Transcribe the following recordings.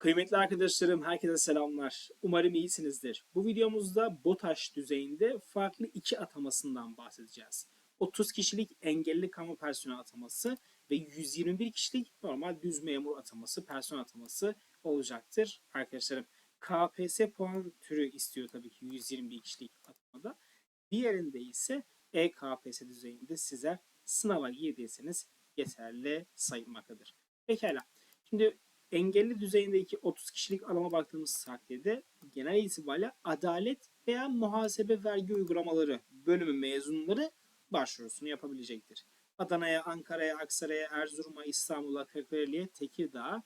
Kıymetli arkadaşlarım, herkese selamlar. Umarım iyisinizdir. Bu videomuzda BOTAŞ düzeyinde farklı iki atamasından bahsedeceğiz. 30 kişilik engelli kamu personel ataması ve 121 kişilik normal düz memur ataması, personel ataması olacaktır arkadaşlarım. KPSS puan türü istiyor tabii ki 121 kişilik atamada. Diğerinde ise EKPSS düzeyinde size sınava girdiyseniz yeterli sayılmaktadır. Pekala. Şimdi engelli düzeyindeki 30 kişilik alama baktığımız takdirde genel itibariyle adalet veya muhasebe vergi uygulamaları bölümü mezunları başvurusunu yapabilecektir. Adana'ya, Ankara'ya, Aksaray'a, Erzurum'a, İstanbul'a, Kırklareli'ye, Tekirdağ'a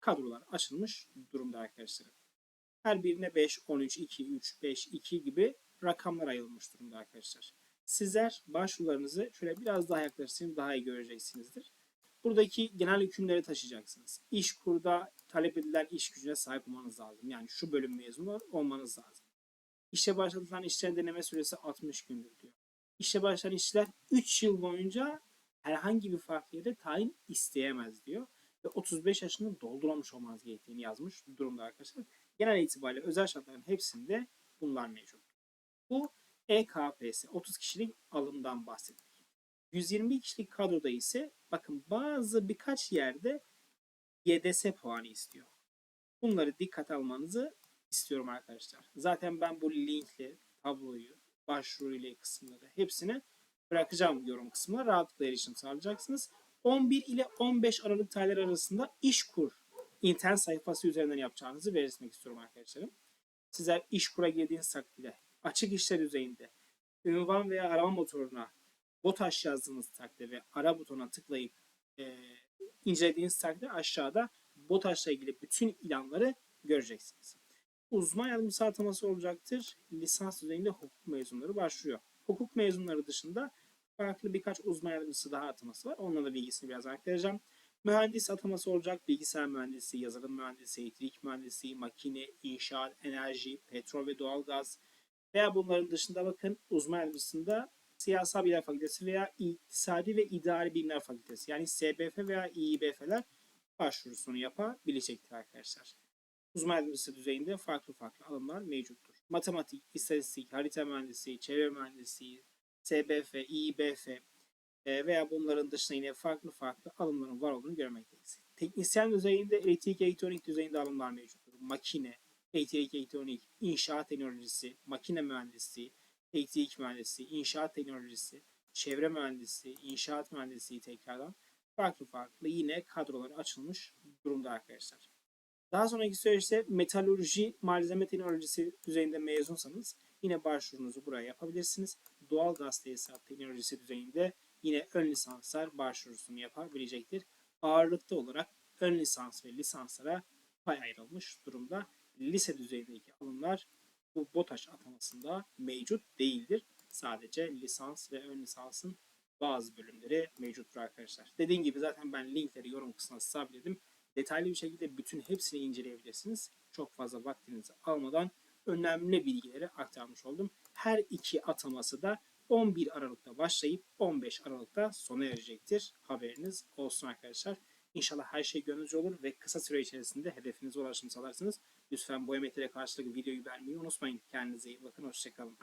kadrolar açılmış durumda arkadaşlar. Her birine 5, 13, 2, 3, 5, 2 gibi rakamlar ayrılmış durumda arkadaşlar. Sizler başvurularınızı şöyle biraz daha yaklaştırayım daha iyi göreceksinizdir. Buradaki genel hükümleri taşıyacaksınız. İş kurda talep edilen iş gücüne sahip olmanız lazım. Yani şu bölüm mezunu olmanız lazım. İşe başlatılan işlerin deneme süresi 60 gündür diyor. İşe başlayan işçiler 3 yıl boyunca herhangi bir farklı yere tayin isteyemez diyor. Ve 35 yaşını doldurmamış olmanız gerektiğini yazmış durumda arkadaşlar. Genel itibariyle özel şartların hepsinde bunlar mevcut. Bu EKPS 30 kişilik alımdan bahsettik. 120 kişilik kadroda ise bakın bazı birkaç yerde YDS puanı istiyor. Bunları dikkat almanızı istiyorum arkadaşlar. Zaten ben bu linkle tabloyu, başvuru ile kısımları hepsini bırakacağım yorum kısmına. Rahatlıkla erişim sağlayacaksınız. 11 ile 15 Aralık tarihleri arasında İşkur internet sayfası üzerinden yapacağınızı belirtmek istiyorum arkadaşlarım. Sizler İşkur'a girdiğiniz takdirde açık işler düzeyinde ünvan veya arama motoruna BOTAŞ yazdığınız takdirde ara butonuna tıklayıp e, incelediğiniz takdirde aşağıda BOTAŞ'la ilgili bütün ilanları göreceksiniz. Uzman yardımcısı ataması olacaktır. Lisans düzeyinde hukuk mezunları başlıyor. Hukuk mezunları dışında farklı birkaç uzman yardımcısı daha ataması var. Onların da bilgisini biraz aktaracağım. Mühendis ataması olacak. Bilgisayar mühendisi, yazılım mühendisi, elektrik mühendisi, makine, inşaat, enerji, petrol ve doğalgaz veya bunların dışında bakın uzman yardımcısında Siyasal Bilimler Fakültesi veya İktisadi ve İdari Bilimler Fakültesi yani SBF veya İİBF'ler başvurusunu yapabilecektir arkadaşlar. Uzman yardımcısı düzeyinde farklı farklı alımlar mevcuttur. Matematik, istatistik, harita mühendisi, çevre mühendisi, SBF, İİBF e, veya bunların dışında yine farklı farklı alımların var olduğunu görmekteyiz. Teknisyen düzeyinde elektrik elektronik düzeyinde alımlar mevcuttur. Makine, elektrik elektronik, inşaat teknolojisi, makine mühendisliği, elektrik mühendisi, inşaat teknolojisi, çevre mühendisi, inşaat mühendisliği tekrardan farklı farklı yine kadroları açılmış durumda arkadaşlar. Daha sonraki süreçte metalurji, malzeme teknolojisi düzeyinde mezunsanız yine başvurunuzu buraya yapabilirsiniz. Doğal gaz tesisat teknolojisi düzeyinde yine ön lisanslar başvurusunu yapabilecektir. Ağırlıkta olarak ön lisans ve lisanslara pay ayrılmış durumda. Lise düzeyindeki alımlar bu BOTAŞ atamasında mevcut değildir. Sadece lisans ve ön lisansın bazı bölümleri mevcuttur arkadaşlar. Dediğim gibi zaten ben linkleri yorum kısmına sabitledim. Detaylı bir şekilde bütün hepsini inceleyebilirsiniz. Çok fazla vaktinizi almadan önemli bilgileri aktarmış oldum. Her iki ataması da 11 Aralık'ta başlayıp 15 Aralık'ta sona erecektir. Haberiniz olsun arkadaşlar. İnşallah her şey gönlünüzce olur ve kısa süre içerisinde hedefinize ulaşım sağlarsınız. Lütfen boya metre karşılık videoyu beğenmeyi unutmayın. Kendinize iyi bakın. Hoşçakalın.